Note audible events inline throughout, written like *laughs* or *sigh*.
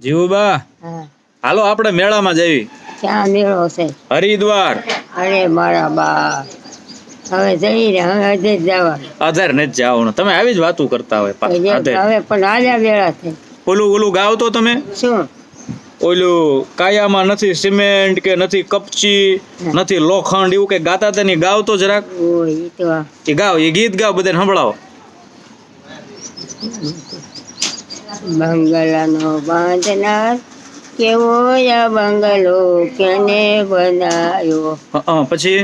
જીવુબા હાલો આપણે મેળામાં જઈએ ક્યાં મેળો છે? હરિદ્વાર. અરે મારા બા હવે જઈ રે હવે હજે જ જવા આધાર નથી જવાનું. તમે આવી જ વાતું કરતા હોય હવે પણ આજા મેળા છે. ઓલું ઓલું ગાવ તો તમે? શું? ઓલું કાયામાં નથી સિમેન્ટ કે નથી કપચી નથી લોખંડ એવું કે ગાતા હતા નહીં? ગાવ તો જરાક. એ ગાવ એ ગીત ગાવ બધાને સંભળાવો. બંગલાનો બાંધનાર કેવો આ બંગલો કેને બનાવ્યો પછી?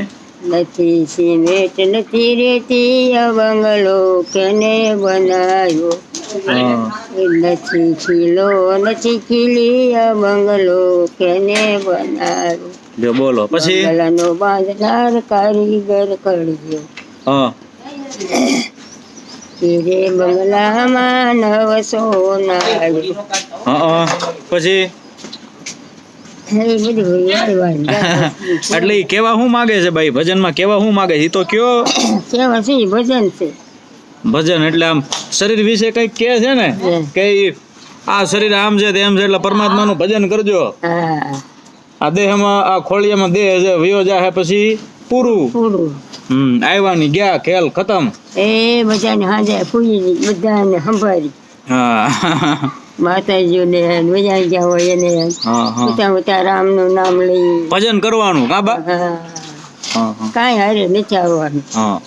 નથી સિમેન્ટ નથી રેતી આ બંગલો કેને બનાવ્યો નથી ખીલો નથી ખીલી આ બંગલો કેને બનાવ્યો બોલો પછી? બંગલાનો બાંધનાર કારીગર કરજો હં, બંગલામાં નવ સોનાળું હં. પછી. *laughs* એટલે કેવા શું માગે છે ભાઈ? ભજનમાં કેવા શું માગે છે? તો કયો? કેવા છે? ભજન છે. ભજન એટલે આમ શરીર વિશે કંઈક કે છે ને કે આ શરીર આમ છે તેમ છે એટલે પરમાત્માનું ભજન કરજો. આ દેહમાં આ ખોળિયામાં દેહ છે વયો જાહે પછી પૂરું. પૂરું. હમ આવ્યા ની ગયા ખેલ ખતમ? એ બધાને હાજે પૂજી બધાને સંભાળી. હા. માતાજીને વજાઈ ગયા હોય એને ઉતા ઉતા રામનું નામ લઈ. ભજન કરવાનું કા બા? હા. હા હા. કાંઈ હારે નથી આવવાનું. હા.